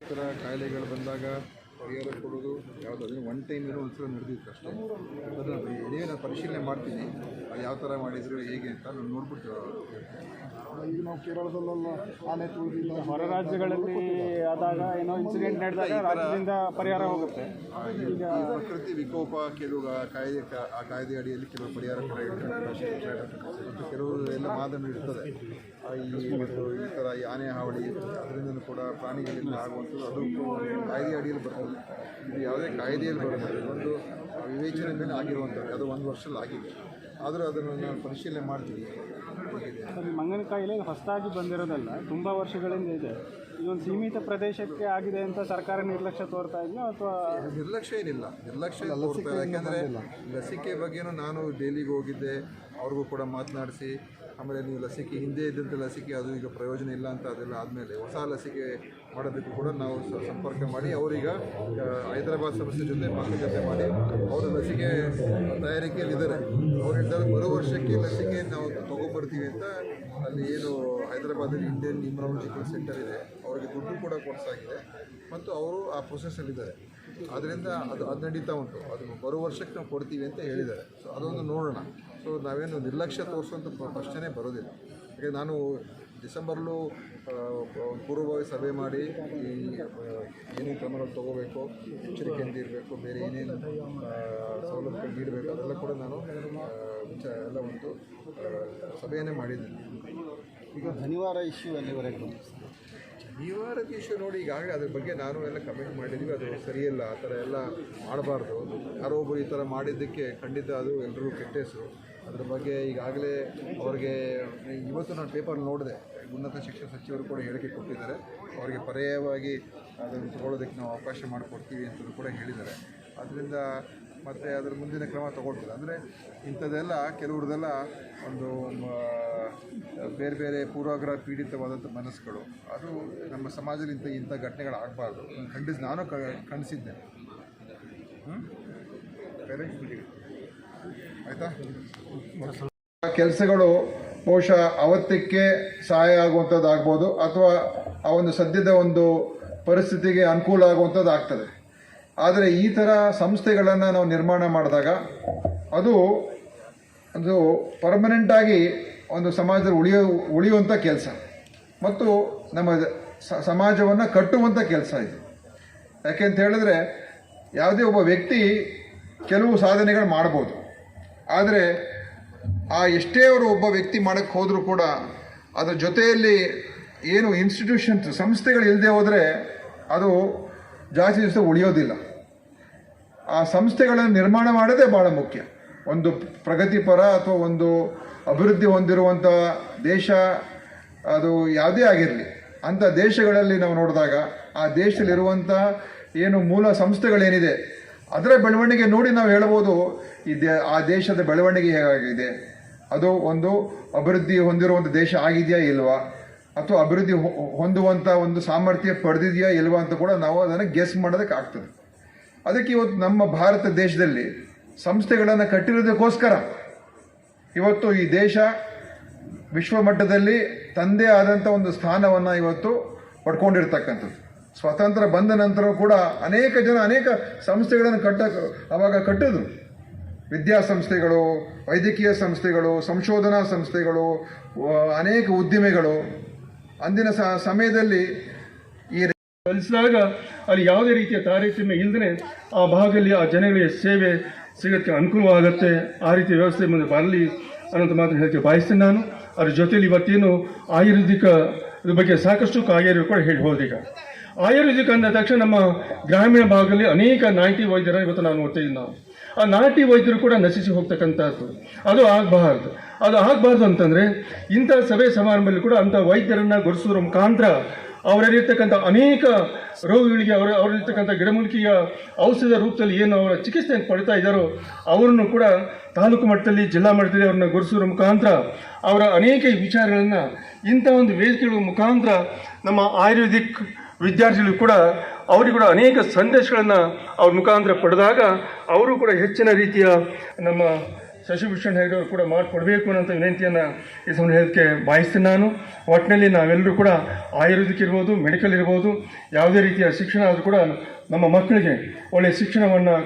ಥರ ಕಾಯಿಲೆಗಳು ಬಂದಾಗ ಪರಿಹಾರ ಕೊಡೋದು ಯಾವುದು ಅದನ್ನು ಒನ್ ಟೈಮ್ ಏನೋ ಒಂದ್ಸಲ ನಡೆದಿತ್ತು ಅಷ್ಟೇ. ಅದನ್ನು ಏನೇ ನಾನು ಪರಿಶೀಲನೆ ಮಾಡ್ತೀನಿ. ಅದು ಯಾವ ಥರ ಮಾಡಿದ್ರು ಹೇಗೆ ಅಂತ ನಾನು ನೋಡ್ಬಿಟ್ಟು. ಈಗ ನಾವು ಕೇರಳದಲ್ಲೆಲ್ಲ ಆನೆ ತುಳಿದಿಲ್ಲ ಹೊರ ರಾಜ್ಯಗಳಲ್ಲಿ ಆದಾಗ ಏನೋ ಇನ್ಸಿಡೆಂಟ್ ನಡೆದಾಗ ರಾಜ್ಯದಿಂದ ಪರಿಹಾರ ಹೋಗುತ್ತೆ. ಈಗ ಪ್ರಕೃತಿ ವಿಕೋಪ ಕೆಲವು ಆ ಕಾಯ್ದೆ ಕ- ಆ ಕಾಯ್ದೆ ಅಡಿಯಲ್ಲಿ ಕೆಲವು ಪರಿಹಾರ ಮತ್ತು ಕೆಲವು ಎಲ್ಲ ಮಾದನ್ನು ಇರ್ತದೆ. ಆ, ಈ ಒಂದು ಈ ಥರ ಈ ಆನೆ ಹಾವಳಿ ಅದರಿಂದ ಕೂಡ ಪ್ರಾಣಿಗಳಿಂದ ಆಗುವಂಥದ್ದು ಅದು ಕಾಯ್ದೆ ಅಡಿಯಲ್ಲಿ ಬರ್ತದೆ. ಇದು ಯಾವುದೇ ಕಾಯ್ದೆಯಲ್ಲಿ ಬರೋದಿಲ್ಲ ಒಂದು ವಿವೇಚನೆ ಮೇಲೆ ಆಗಿರುವಂಥದ್ದು. ಅದು ಒಂದು ವರ್ಷದಲ್ಲಿ ಆಗಿದೆ. ಆದರೂ ಅದನ್ನು ನಾನು ಪರಿಶೀಲನೆ ಮಾಡ್ತೀನಿ. ಸರ್ ಮಂಗನ ಕಾಯಿಲೆ ಹೊಸದಾಗಿ ಬಂದಿರೋದಲ್ಲ ತುಂಬ ವರ್ಷಗಳಿಂದ ಇದೆ. ಇದೊಂದು ಸೀಮಿತ ಪ್ರದೇಶಕ್ಕೆ ಆಗಿದೆ ಅಂತ ಸರ್ಕಾರ ನಿರ್ಲಕ್ಷ್ಯ ತೋರ್ತಾ ಇದೆಯಾ ಅಥವಾ? ನಿರ್ಲಕ್ಷ್ಯ ಏನಿಲ್ಲ. ನಿರ್ಲಕ್ಷ್ಯ ತೋರ್ತಾ ಇಲ್ಲ. ಯಾಕಂದ್ರೆ ಲಸಿಕೆ ಬಗ್ಗೆನೂ ನಾನು ಡೈಲಿಗೆ ಹೋಗಿದ್ದೆ. ಅವ್ರಿಗೂ ಕೂಡ ಮಾತನಾಡಿಸಿ. ಆಮೇಲೆ ನೀವು ಲಸಿಕೆ, ಹಿಂದೆ ಇದ್ದಂಥ ಲಸಿಕೆ, ಅದು ಈಗ ಪ್ರಯೋಜನ ಇಲ್ಲ ಅಂತ ಅದೆಲ್ಲ ಆದಮೇಲೆ ಹೊಸ ಲಸಿಕೆ ಮಾಡೋದಕ್ಕೂ ಕೂಡ ನಾವು ಸಂಪರ್ಕ ಮಾಡಿ, ಅವರೀಗ ಹೈದರಾಬಾದ್ ಸಂಸ್ಥೆ ಜೊತೆ ಮಾತುಕತೆ ಮಾಡಿ ಅವರು ಲಸಿಕೆ ತಯಾರಿಕೆಯಲ್ಲಿ ಇದ್ದಾರೆ ಅವ್ರು ಹೇಳ್ತಾರೆ ಬರೋ ವರ್ಷಕ್ಕೆ ಲಸಿಕೆ ನಾವು ತೊಗೊಂಬರ್ತೀವಿ ಅಂತ ಅಲ್ಲಿ ಏನು ಹೈದರಾಬಾದಲ್ಲಿ ಇಂಡಿಯನ್ ಇಮ್ಯುನಾಲಜಿಕಲ್ ಸೆಂಟರ್ ಇದೆ. ಅವರಿಗೆ ದುಡ್ಡು ಕೂಡ ಕೊಡಿಸಾಗಿದೆ. ಮತ್ತು ಅವರು ಆ ಪ್ರೊಸೆಸ್ಸಲ್ಲಿದ್ದಾರೆ ಅದರಿಂದ ಅದು ಅದು ನಡೀತಾ ಉಂಟು. ಅದು ಬರೋ ವರ್ಷಕ್ಕೆ ನಾವು ಕೊಡ್ತೀವಿ ಅಂತ ಹೇಳಿದ್ದಾರೆ. ಸೊ ಅದೊಂದು ನೋಡೋಣ. ಸೊ ನಾವೇನು ನಿರ್ಲಕ್ಷ್ಯ ತೋರಿಸುವಂಥ ಪ್ರ- ಪ್ರಶ್ನೆ ಬರೋದಿಲ್ಲ. ಯಾಕೆ ನಾನು ಡಿಸೆಂಬರ್ಲೂ ಪೂರ್ವಭಾವಿ ಸಭೆ ಮಾಡಿ ಈ ಏನೇನು ಕ್ರಮಗಳು ತಗೋಬೇಕು ಎಚ್ಚರಿಕೆಯಿಂದ ಇರಬೇಕು, ಬೇರೆ ಏನೇನು ಸೌಲಭ್ಯ ನೀಡಬೇಕು, ಅದೆಲ್ಲ ಕೂಡ ನಾನು ವಿಚಾರ ಎಲ್ಲ ಒಂದು ಸಭೆಯನ್ನೇ ಮಾಡಿದ್ದೀನಿ. ಈಗ ಶನಿವಾರ ಇಶ್ಯೂ ಎಲ್ಲಿವರೆಗೂ ನಿವಾರದ ಇಶ್ಯೂ ನೋಡಿ, ಈಗಾಗಲೇ ಅದ್ರ ಬಗ್ಗೆ ನಾನು ಎಲ್ಲ ಕಮೆಂಟ್ ಮಾಡಿದ್ದೀವಿ ಅದು ಸರಿಯಲ್ಲ ಆ ಥರ ಎಲ್ಲ ಮಾಡಬಾರ್ದು. ಯಾರೋ ಒಬ್ಬರು ಈ ಥರ ಮಾಡಿದ್ದಕ್ಕೆ ಖಂಡಿತ ಅದು ಎಲ್ಲರೂ ಕೆಟ್ಟ ಅದ್ರ ಬಗ್ಗೆ ಈಗಾಗಲೇ ಅವ್ರಿಗೆ, ಇವತ್ತು ನಾನು ಪೇಪರ್ ನೋಡಿದೆ. ಉನ್ನತ ಶಿಕ್ಷಣ ಸಚಿವರು ಕೂಡ ಹೇಳಿಕೆ ಕೊಟ್ಟಿದ್ದಾರೆ. ಅವರಿಗೆ ಪರ್ಯಾಯವಾಗಿ ಅದನ್ನು ತಗೊಳ್ಳೋದಕ್ಕೆ ನಾವು ಅವಕಾಶ ಮಾಡಿಕೊಡ್ತೀವಿ ಅಂತಲೂ ಕೂಡ ಹೇಳಿದ್ದಾರೆ. ಅದರಿಂದ ಮತ್ತು ಅದರ ಮುಂದಿನ ಕ್ರಮ ತಗೊಳ್ತದೆ. ಅಂದರೆ ಇಂಥದ್ದೆಲ್ಲ ಕೆಲವ್ರದ್ದೆಲ್ಲ ಒಂದು ಬೇರೆ ಬೇರೆ ಪೂರ್ವಾಗ್ರಹ ಪೀಡಿತವಾದಂಥ ಮನಸ್ಸುಗಳು. ಅದು ನಮ್ಮ ಸಮಾಜದಲ್ಲಿ ಇಂಥ ಇಂಥ ಘಟನೆಗಳು ಆಗಬಾರ್ದು ಖಂಡಿಸಿ ನಾನು ಖಂಡಿಸಿದ್ದೆ. ಆಯಿತಾ? ಕೆಲಸಗಳು ಬಹುಶಃ ಅವತ್ತಕ್ಕೆ ಸಹಾಯ ಆಗುವಂಥದ್ದು ಆಗ್ಬೋದು ಅಥವಾ ಆ ಒಂದು ಸದ್ಯದ ಒಂದು ಪರಿಸ್ಥಿತಿಗೆ ಅನುಕೂಲ ಆಗುವಂಥದ್ದು ಆಗ್ತದೆ ಆದರೆ ಈ ಥರ ಸಂಸ್ಥೆಗಳನ್ನು ನಾವು ನಿರ್ಮಾಣ ಮಾಡಿದಾಗ ಅದು ಒಂದು ಪರ್ಮನೆಂಟಾಗಿ ಒಂದು ಸಮಾಜದಲ್ಲಿ ಉಳಿಯೋ, ಉಳಿಯುವಂಥ ಕೆಲಸ. ಮತ್ತು ನಮ್ಮ ಸಮಾಜವನ್ನು ಕಟ್ಟುವಂಥ ಕೆಲಸ ಇದು. ಯಾಕೆ ಅಂತ ಹೇಳಿದ್ರೆ ಯಾವುದೇ ಒಬ್ಬ ವ್ಯಕ್ತಿ ಕೆಲವು ಸಾಧನೆಗಳು ಮಾಡ್ಬೋದು. ಆದರೆ ಆ ಎಷ್ಟೇ ಅವರು ಒಬ್ಬ ವ್ಯಕ್ತಿ ಮಾಡೋಕ್ಕೆ ಹೋದರೂ ಕೂಡ ಅದರ ಜೊತೆಯಲ್ಲಿ ಏನು ಇನ್ಸ್ಟಿಟ್ಯೂಷನ್ಸ್ ಸಂಸ್ಥೆಗಳು ಇಲ್ಲದೆ ಹೋದರೆ ಅದು ಜಾಸ್ತಿ ದಿವಸ ಉಳಿಯೋದಿಲ್ಲ. ಆ ಸಂಸ್ಥೆಗಳನ್ನು ನಿರ್ಮಾಣ ಮಾಡೋದೇ ಭಾಳ ಮುಖ್ಯ. ಒಂದು ಪ್ರಗತಿಪರ ಅಥವಾ ಒಂದು ಅಭಿವೃದ್ಧಿ ಹೊಂದಿರುವಂಥ ದೇಶ ಅದು ಯಾವುದೇ ಆಗಿರಲಿ, ಅಂಥ ದೇಶಗಳಲ್ಲಿ ನಾವು ನೋಡಿದಾಗ ಆ ದೇಶದಲ್ಲಿರುವಂಥ ಏನು ಮೂಲ ಸಂಸ್ಥೆಗಳೇನಿದೆ, ಅದರ ಬೆಳವಣಿಗೆ ನೋಡಿ ನಾವು ಹೇಳ್ಬೋದು, ಈ ದೇ, ಆ ದೇಶದ ಬೆಳವಣಿಗೆ ಹೇಗಾಗಿದೆ, ಅದು ಒಂದು ಅಭಿವೃದ್ಧಿ ಹೊಂದಿರುವಂಥ ದೇಶ ಆಗಿದೆಯಾ ಇಲ್ವಾ? ಅಥವಾ ಅಭಿವೃದ್ಧಿ ಹೊಂದುವಂಥ ಒಂದು ಸಾಮರ್ಥ್ಯ ಪಡೆದಿದೆಯಾ ಇಲ್ವಾ ಅಂತ ಕೂಡ ನಾವು ಅದನ್ನು ಗೆಸ್ ಮಾಡೋದಕ್ಕೆ ಆಗ್ತದೆ. ಅದಕ್ಕೆ ಇವತ್ತು ನಮ್ಮ ಭಾರತ ದೇಶದಲ್ಲಿ ಸಂಸ್ಥೆಗಳನ್ನು ಕಟ್ಟಿರೋದಕ್ಕೋಸ್ಕರ ಇವತ್ತು ಈ ದೇಶ ವಿಶ್ವ ಮಟ್ಟದಲ್ಲಿ ತಂದೆ ಆದಂಥ ಒಂದು ಸ್ಥಾನವನ್ನು ಇವತ್ತು ಪಡ್ಕೊಂಡಿರ್ತಕ್ಕಂಥದ್ದು. ಸ್ವಾತಂತ್ರ್ಯ ಬಂದ ನಂತರ ಕೂಡ ಅನೇಕ ಜನ ಅನೇಕ ಸಂಸ್ಥೆಗಳನ್ನು ಕಟ್ಟ, ಅವಾಗ ಕಟ್ಟಿದ್ರು. ವಿದ್ಯಾಸಂಸ್ಥೆಗಳು ವೈದ್ಯಕೀಯ ಸಂಸ್ಥೆಗಳು, ಸಂಶೋಧನಾ ಸಂಸ್ಥೆಗಳು, ಅನೇಕ ಉದ್ದಿಮೆಗಳು. ಅಂದಿನ ಸಮಯದಲ್ಲಿ ಈ ಕಲಿಸಿದಾಗ ಅಲ್ಲಿ ಯಾವುದೇ ರೀತಿಯ ತಾರತಮ್ಯ ಇಲ್ಲದೇ ಆ ಭಾಗದಲ್ಲಿ ಆ ಜನಗಳಿಗೆ ಸೇವೆ ಸಿಗೋಕ್ಕೆ ಅನುಕೂಲವಾಗುತ್ತೆ. ಆ ರೀತಿಯ ವ್ಯವಸ್ಥೆ ಮುಂದೆ ಬರಲಿ ಅನ್ನೋದು ಮಾತ್ರ ಹೇಳಕ್ಕೆ ಬಯಸ್ತೇನೆ ನಾನು. ಅದ್ರ ಜೊತೆಲಿ ಇವತ್ತೇನು ಆಯುರ್ವೇದಿಕ ಬಗ್ಗೆ ಸಾಕಷ್ಟು ಕಾಯಿಲೆ ಕೂಡ ಹೇಳಿ ಹೋದೀಗ. ಆಯುರ್ವೇದಿಕ ಅಂದ ತಕ್ಷಣ ನಮ್ಮ ಗ್ರಾಮೀಣ ಭಾಗದಲ್ಲಿ ಅನೇಕ ನಾಟಿ ವೈದ್ಯರ ಇವತ್ತು ನಾನು ನೋಡ್ತಾ ನಾವು. ಆ ನಾಟಿ ವೈದ್ಯರು ಕೂಡ ನಶಿಸಿ ಹೋಗ್ತಕ್ಕಂಥದ್ದು. ಅದು ಆಗಬಾರ್ದು. ಅದು ಆಗಬಾರ್ದು ಅಂತಂದರೆ ಇಂಥ ಸಭೆ ಸಮಾರಂಭದಲ್ಲಿ ಕೂಡ ಅಂಥ ವೈದ್ಯರನ್ನು ಗುರುತಿಸೋದ್ರ ಮುಖಾಂತರ ಅವರಲ್ಲಿರ್ತಕ್ಕಂಥ ಅನೇಕ ರೋಗಿಗಳಿಗೆ ಅವರ ಅವರಲ್ಲಿರ್ತಕ್ಕಂಥ ಗಿಡಮೂಲಿಕೆಯ ಔಷಧ ರೂಪದಲ್ಲಿ ಏನು ಅವರ ಚಿಕಿತ್ಸೆಯನ್ನು ಪಡಿತಾ ಇದ್ದಾರೋ ಅವರನ್ನು ಕೂಡ ತಾಲೂಕು ಮಟ್ಟದಲ್ಲಿ, ಜಿಲ್ಲಾ ಮಟ್ಟದಲ್ಲಿ ಅವ್ರನ್ನ ಗುರುಸೋದ್ರ ಮುಖಾಂತರ ಅವರ ಅನೇಕ ವಿಚಾರಗಳನ್ನು ಇಂಥ ಒಂದು ವೇದಿಕೆಗಳ ಮುಖಾಂತರ ನಮ್ಮ ಆಯುರ್ವೇದಿಕ್ ವಿದ್ಯಾರ್ಥಿಗಳು ಕೂಡ ಅವರಿಗೆ ಕೂಡ ಅನೇಕ ಸಂದೇಶಗಳನ್ನು ಅವ್ರ ಮುಖಾಂತರ ಪಡೆದಾಗ ಅವರು ಕೂಡ ಹೆಚ್ಚಿನ ರೀತಿಯ ನಮ್ಮ ಶಶಿಭೂಷಣ್ ಹೆಗಡೆ ಕೂಡ ಮಾಡಿಕೊಡ್ಬೇಕು ಅನ್ನೋಂಥ ವಿನಂತಿಯನ್ನು ಈ ಸಮಯ ಹೇಳೋಕ್ಕೆ ಭಾವಿಸ್ತೀನಿ ನಾನು. ಒಟ್ಟಿನಲ್ಲಿ ನಾವೆಲ್ಲರೂ ಕೂಡ ಆಯುರ್ವೇದಿಕ್ ಇರ್ಬೋದು, ಮೆಡಿಕಲ್ ಇರ್ಬೋದು, ಯಾವುದೇ ರೀತಿಯ ಶಿಕ್ಷಣ ಆದರೂ ಕೂಡ ನಮ್ಮ ಮಕ್ಕಳಿಗೆ ಒಳ್ಳೆಯ ಶಿಕ್ಷಣವನ್ನು